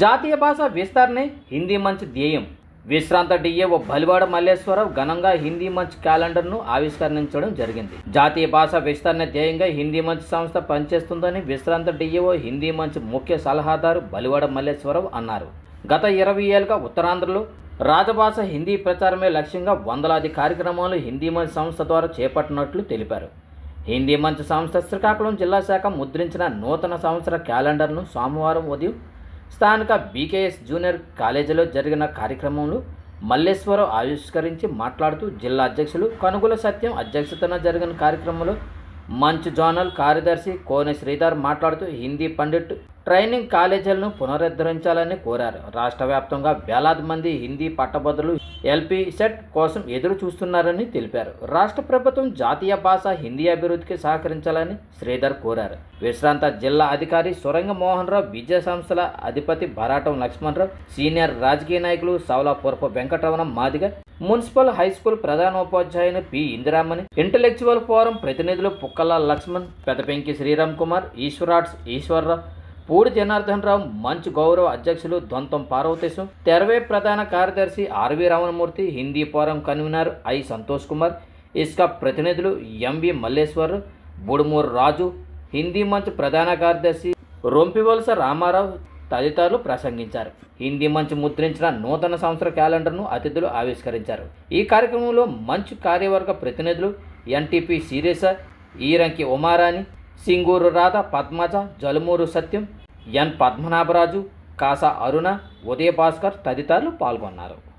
జాతీయ భాష విస్తరణే హిందీ మంచ్ ధ్యేయం. విశ్రాంత డిఏఓ బలివాడ మల్లేశ్వరరావు ఘనంగా హిందీ మంచ్ క్యాలెండర్ను ఆవిష్కరించడం జరిగింది. జాతీయ భాష విస్తరణ ధ్యేయంగా హిందీ మంచ్ సంస్థ పనిచేస్తుందని విశ్రాంత డిఏఓ హిందీ మంచ్ ముఖ్య సలహాదారు బలివాడ మల్లేశ్వరరావు అన్నారు. గత ఇరవై ఏళ్ళుగా ఉత్తరాంధ్రలో రాజభాష హిందీ ప్రచారమే లక్ష్యంగా వందలాది కార్యక్రమాలు హిందీ మంచ్ సంస్థ ద్వారా చేపట్టినట్లు తెలిపారు. హిందీ మంచ్ సంస్థ శ్రీకాకుళం జిల్లా శాఖ ముద్రించిన నూతన సంవత్సర క్యాలెండర్ను సోమవారం ఉదయం స్థానిక బీకేఎస్ జూనియర్ కాలేజీలో జరిగిన కార్యక్రమంలో మల్లేశ్వరరావు ఆవిష్కరించి మాట్లాడుతూ జిల్లా అధ్యక్షులు కనుగుల సత్యం అధ్యక్షతన జరిగిన కార్యక్రమంలో మంచ్ జోనల్ కార్యదర్శి కోనె శ్రీధర్ మాట్లాడుతూ హిందీ పండిట్ ట్రైనింగ్ కాలేజీలను పునరుద్ధరించాలని కోరారు. రాష్ట్ర వ్యాప్తంగా వేలాది మంది హిందీ పట్టభద్రులు ఎల్పీ సెట్ కోసం ఎదురు చూస్తున్నారని తెలిపారు. రాష్ట్ర ప్రభుత్వం జాతీయ భాష హిందీ అభివృద్ధికి సహకరించాలని శ్రీధర్ కోరారు. విశ్రాంత జిల్లా అధికారి సురంగ మోహన్ రావు విద్యా సంస్థల అధిపతి భరాటం లక్ష్మణరావు సీనియర్ రాజకీయ నాయకులు Saulapurapu Venkataramana Madiga municipal high school ప్రధానోపాధ్యాయుని P. Indiramani intellectual forum ప్రతినిధులు పుక్కల లక్ష్మణ్ పెదపెంకి శ్రీరామ్ కుమార్ ఈశ్వరాట్స్ ఈశ్వరరావు పూడి జనార్దన్ రావు మంచ్ గౌరవ అధ్యక్షులు దొంతం పార్వతేశం. తెరవే ప్రధాన కార్యదర్శి R V Ramanamurthy Hindi forum convener I Santosh Kumar Iska ప్రతినిధులు ఎంవి మల్లేశ్వర్ బుడుమూరు రాజు హిందీ మంచ్ ప్రధాన కార్యదర్శి రొంపివలస రామారావు తదితరులు ప్రసంగించారు. హిందీ మంచ్ ముద్రించిన నూతన సంవత్సర క్యాలెండర్ను అతిథులు ఆవిష్కరించారు. ఈ కార్యక్రమంలో మంచ్ కార్యవర్గ ప్రతినిధులు ఎన్టీపీ సీరేసర్ ఈరంకి ఉమారాణి సింగూరు రాధ పద్మజ జలుమూరు సత్యం ఎన్ పద్మనాభరాజు కాసా అరుణ ఉదయ భాస్కర్ తదితరులు పాల్గొన్నారు.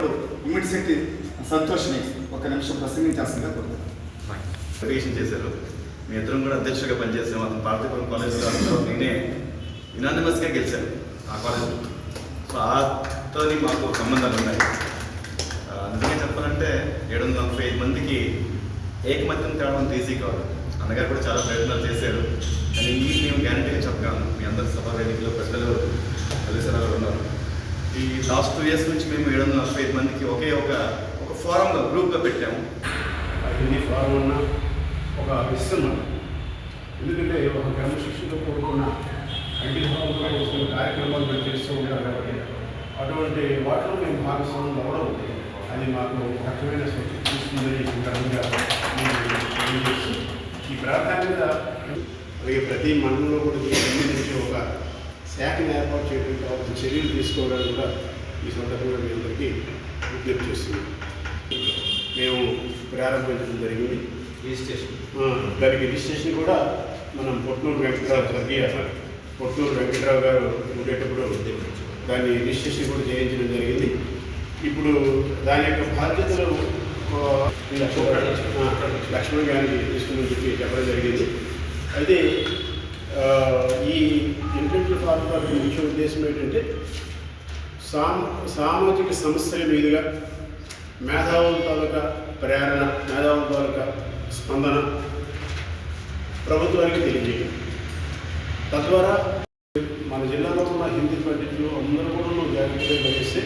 ఇమిడి సంతోష్ని ఒక నిమిషం ప్రసంగించాల్సిందిగా కోరుతాను చేశారు. మీ ఇద్దరం కూడా అధ్యక్షుడిగా పనిచేసాం అతను పార్థిపురం కాలేజ్లో అందులో నేనే యునానిమస్గా గెలిచాను ఆ కాలేజ్లో. సో ఆతో మాకు సంబంధాలు ఉన్నాయి. నిజంగా చెప్పాలంటే ఏడు వందల నలభై ఐదు మందికి ఏకమత్యం తేవడం ఈజీ కాదు. అన్నగారు కూడా చాలా ప్రయత్నాలు చేశారు. కానీ ఈ మేము గ్యారంటీగా చెప్పగలను. మీ అందరి సభా వేదికలో పెద్దలు కలిసారు ఉన్నారు. ఈ లాస్ట్ టూ ఇయర్స్ నుంచి మేము ఏడు వందల నలభై ఐదు మందికి ఒకే ఒక ఒక ఫారంగా గ్రూప్గా పెట్టాము. హిందీ ఫారం ఉన్న ఒక ఇస్తున్నాం ఎందుకంటే ఒక క్రమశిక్షణతో కూడుకున్న కంటి కూడా వస్తున్న కార్యక్రమాలు మేము చేస్తూ ఉంటారు కాబట్టి అటువంటి వాటిలో మేము భాగస్వామ్యం అవ్వడం అది మాకు రకమైన స్వచ్ఛత ఇస్తుందని ఈ సందర్భంగా ఈ ప్రాధాన్యత అలాగే ప్రతి మండలంలో కూడా ఒక శాఖను ఏర్పాటు చేయడానికి కావాల్సిన చర్యలు తీసుకోవడానికి కూడా ఈ సందర్భంగా మీ అందరికీ విజ్ఞప్తి చేస్తున్నాం. మేము ప్రారంభించడం జరిగింది. రిజిస్ట్రేషన్. దానికి రిజిస్ట్రేషన్ కూడా మనం పొట్నూరు వెంకటరావు స్వర్గీయ పొట్నూరు వెంకటరావు గారు ఉండేటప్పుడు దాన్ని రిజిస్ట్రేషన్ కూడా చేయించడం జరిగింది. ఇప్పుడు దాని యొక్క బాధ్యతలు లక్ష్మణ్ గారికి తీసుకుని చెప్పి చెప్పడం జరిగింది. అయితే ఈ ఇంటెలెక్చువల్ ప్రాపర్టీ ముఖ్య ఉద్దేశం ఏంటంటే సామ సామాజిక సమస్యల మీదుగా మేధావుల తాలూకా ప్రేరణ మేధావుల తాలూకా స్పందన ప్రభుత్వానికి తెలియజేయడం. తద్వారా మన జిల్లాలో ఉన్న హిందీ పండితులు అందరూ కూడా జాగ్రత్తగా పనిస్తే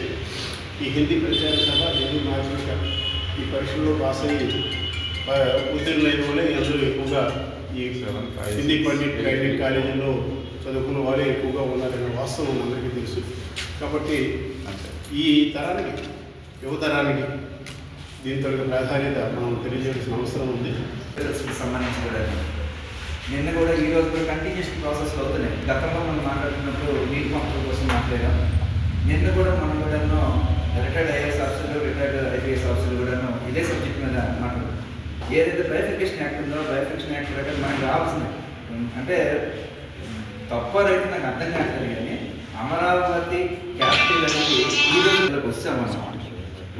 ఈ హిందీ ప్రచార సభ హిందీ మాధ్యమిక ఈ పరీక్షల్లో పాస్ అయ్యి ఆ, ఉత్తీర్ణులైన వాళ్ళే అందరూ ఎక్కువగా ఈ హిందీ పండిట్ ట్రైనింగ్ కాలేజీలో చదువుకున్న వాళ్ళే ఎక్కువగా ఉన్నారనే వాస్తవం అందరికీ తెలుసు. కాబట్టి ఈ తరానికి యువతరానికి దీంతో ప్రాధాన్యత మనం తెలియజేయాల్సిన అవసరం ఉంది. కి సంబంధించి కూడా నిన్న కూడా ఈ రోజు కూడా కంటిన్యూస్ ప్రాసెస్ అవుతున్నాయి. గతంలో మనం మాట్లాడుతున్నప్పుడు నీటి పంపుల కోసం మాట్లాడాం. నిన్న కూడా మనం కూడాను రిటైర్డ్ ఐఏఎస్ ఆఫీసర్లు రిటైర్డ్ ఐపీఎస్ ఆఫీసర్లు కూడాను ఇదే సబ్జెక్ట్ మీద మాట్లాడు ఏదైతే బైఫికేషన్ యాక్ట్ ఉందో బైఫికేషన్ యాక్ట్ ప్రకారం మనకి రావాల్సింది. అంటే తప్ప రైతు నాకు అర్థం కావట్లేదు కానీ అమరావతి క్యాపిటల్ అనేది ఈ రోజులకు వస్తాం మనం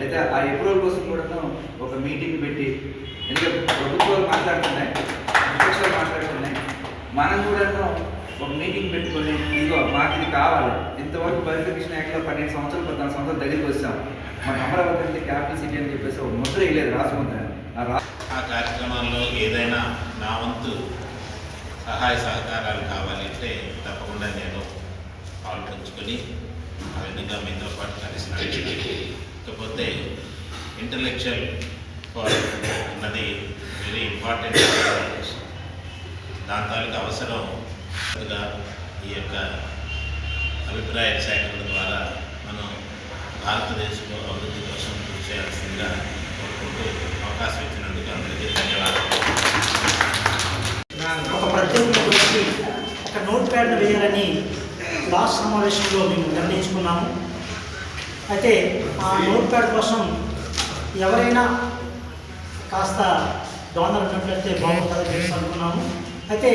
అయితే ఆ ఎప్రూవల్ కోసం కూడా ఒక మీటింగ్ పెట్టి ఎందుకంటే ప్రభుత్వాలు మాట్లాడుతున్నాయి విపక్షాలు మాట్లాడుతున్నాయి. మనం కూడా ఒక మీటింగ్ పెట్టుకొని ఇదిగో మాకు ఇది కావాలి. ఇంతవరకు బైఫికేషన్ యాక్ట్లో పన్నెండు సంవత్సరాలు పద్నాలుగు సంవత్సరాలు దగ్గరికి వచ్చాం. మన అమరావతి క్యాపిటల్ సిటీ అని చెప్పేసి ఒక ముద్ర వేయలేదు రాసుకుంటాను ఆ రా ఆ కార్యక్రమాల్లో ఏదైనా నా వంతు సహాయ సహకారాలు కావాలి అంటే తప్పకుండా నేను పాల్పంచుకొని ఆ విధంగా మీతో పాటు కలిసి ఇకపోతే ఇంటలెక్చువల్ ఫోరం అన్నది వెరీ ఇంపార్టెంట్ దాని తాలూకు అవసరం ఈ యొక్క అభిప్రాయ సేకరణ ద్వారా మనం భారతదేశంలో అభివృద్ధి కోసం కృషి చేయాల్సిందిగా అవకాశం ఇచ్చినందుకు అందరికీ ధన్యవాదాలు ఒక ప్రత్యేకత గురించి ఒక నోట్ ప్యాడ్ను వేయాలని లాస్ట్ సమావేశంలో మేము నిర్ణయించుకున్నాము. అయితే ఆ నోట్ ప్యాడ్ కోసం ఎవరైనా కాస్త డోనర్ ఉన్నట్లయితే బాగుంటుందని చెప్పి అనుకున్నాము. అయితే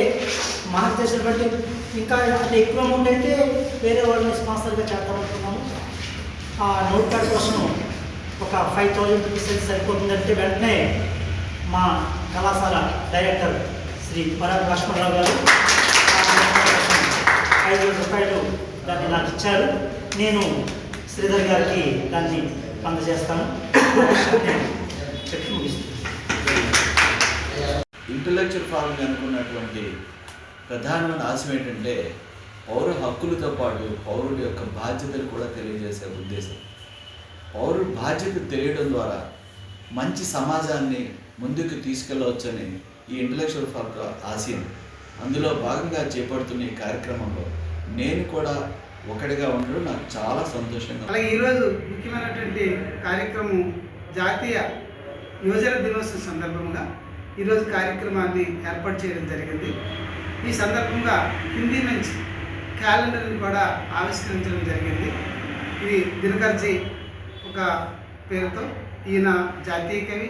మనకు తెలిసినటువంటి ఇంకా అంటే ఎక్కువ అమౌంట్ అయితే వేరే వాళ్ళని స్పాన్సర్గా చేద్దామనుకున్నాము ఆ నోట్ ప్యాడ్ కోసం ఒక ఫైవ్ థౌజండ్ రూపీస్ అయితే సరిపోతుందంటే వెంటనే మా కళాశాల డైరెక్టర్ శ్రీ పరాగ్ లక్ష్మణరావు గారు ఐదు వేల రూపాయలు దాన్ని నాకు ఇచ్చారు. నేను శ్రీధర్ గారికి దాన్ని అందజేస్తాను. చెప్పి ముగిస్తాను ఇంటలెక్చువల్ ఫార్మింగ్ అనుకున్నటువంటి ప్రధానమైన ఆశయం ఏంటంటే పౌర హక్కులతో పాటు పౌరుడి యొక్క బాధ్యతలు కూడా తెలియజేసే ఉద్దేశం. పౌరుడి బాధ్యత తెలియడం ద్వారా మంచి సమాజాన్ని ముందుకు తీసుకెళ్ళవచ్చని ఈ ఇంటలెక్చువల్ ఫార్క్ ఆశయం. అందులో భాగంగా చేపడుతున్న ఈ కార్యక్రమంలో నేను కూడా ఒకటిగా ఉండడం నాకు చాలా సంతోషంగా అలాగే ఈరోజు ముఖ్యమైనటువంటి కార్యక్రమం జాతీయ యువజన దినోత్సవం సందర్భంగా ఈరోజు కార్యక్రమాన్ని ఏర్పాటు చేయడం జరిగింది. ఈ సందర్భంగా హిందీ నుంచి క్యాలెండర్ని కూడా ఆవిష్కరించడం జరిగింది. ఇది దినకర్జీ ఒక పేరుతో ఈయన జాతీయ కవి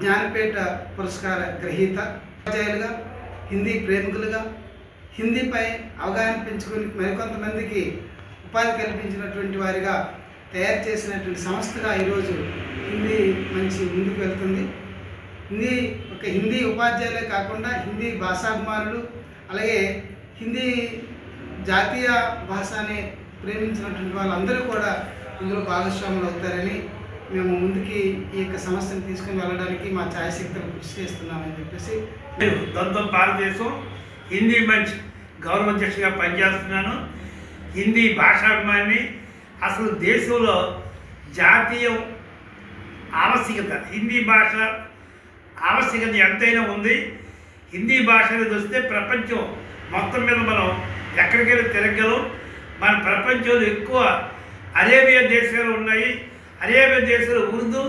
జ్ఞానపేట పురస్కార గ్రహీత ఉపాధ్యాయులుగా హిందీ ప్రేమికులుగా హిందీపై అవగాహన పెంచుకుని మరికొంతమందికి ఉపాధి కల్పించినటువంటి వారిగా తయారు చేసినటువంటి సంస్థగా ఈరోజు హిందీ మంచి ముందుకు వెళ్తుంది. హిందీ ఒక హిందీ ఉపాధ్యాయులే కాకుండా హిందీ భాషాభిమానులు అలాగే హిందీ జాతీయ భాషని ప్రేమించినటువంటి వాళ్ళందరూ కూడా ఇందులో భాగస్వాములు అవుతారని మేము ముందుకి ఈ యొక్క సమస్యను తీసుకుని వెళ్ళడానికి మా ఛాయశక్తులు కృషి చేస్తున్నామని చెప్పేసి నేను దొంతం భారతదేశం హిందీ మంచి గౌరవ అధ్యక్షుడిగా పనిచేస్తున్నాను. హిందీ భాషాభిమాని అసలు దేశంలో జాతీయం ఆవశ్యకత హిందీ భాష ఆవశ్యకత ఎంతైనా ఉంది. హిందీ భాష అనేది వస్తే ప్రపంచం మొత్తం మీద మనం ఎక్కడికైనా తిరగలం మన ప్రపంచంలో ఎక్కువ అరేబియా దేశాలు ఉన్నాయి. అరేబియా దేశాలు ఉర్దూ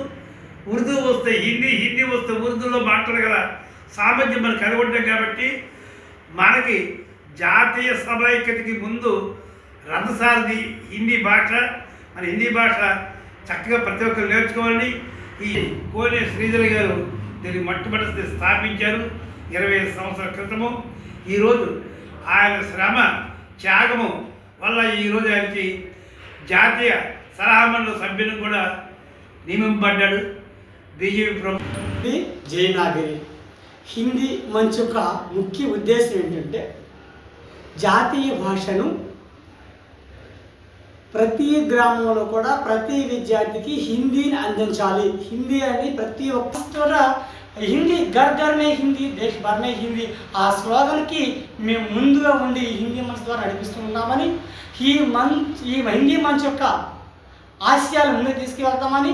ఉర్దూ వస్తే హిందీ హిందీ వస్తే ఉర్దూలో మాట్లాడగల సామర్థ్యం మనకు కలిగి ఉంటాం కాబట్టి మనకి జాతీయ సమైక్యతకి ముందు రథసారిది హిందీ భాష. మన హిందీ భాష చక్కగా ప్రతి ఒక్కరు నేర్చుకోవాలని ఈ కోనే శ్రీధర్ గారు దీన్ని మొట్టమొదటి స్థాపించారు ఇరవై ఐదు సంవత్సరాల క్రితము. ఈరోజు ఆయన శ్రమ త్యాగము వల్ల ఈరోజు ఆయనకి జాతీయ సలహా మండలి సభ్యులు కూడా నియమింపడ్డాడు బీజేపీ ప్రభుత్వం జయనాగిరి. హిందీ మంచి యొక్క ముఖ్య ఉద్దేశం ఏంటంటే జాతీయ భాషను ప్రతి గ్రామంలో కూడా ప్రతి విద్యార్థికి హిందీని అందించాలి. హిందీ అని ప్రతి ఒక్క హిందీ ఘర్ ఘర్ మే హిందీ దేశ్ భర్ మే హిందీ ఆ స్లోగన్కి మేము ముందుగా ఉండి హిందీ మనసు ద్వారా నడిపిస్తూ ఉన్నామని ఈ మంచ్ ఈ హిందీ మంచ్ యొక్క ఆశయాలు ముందుకు తీసుకువెళ్తామని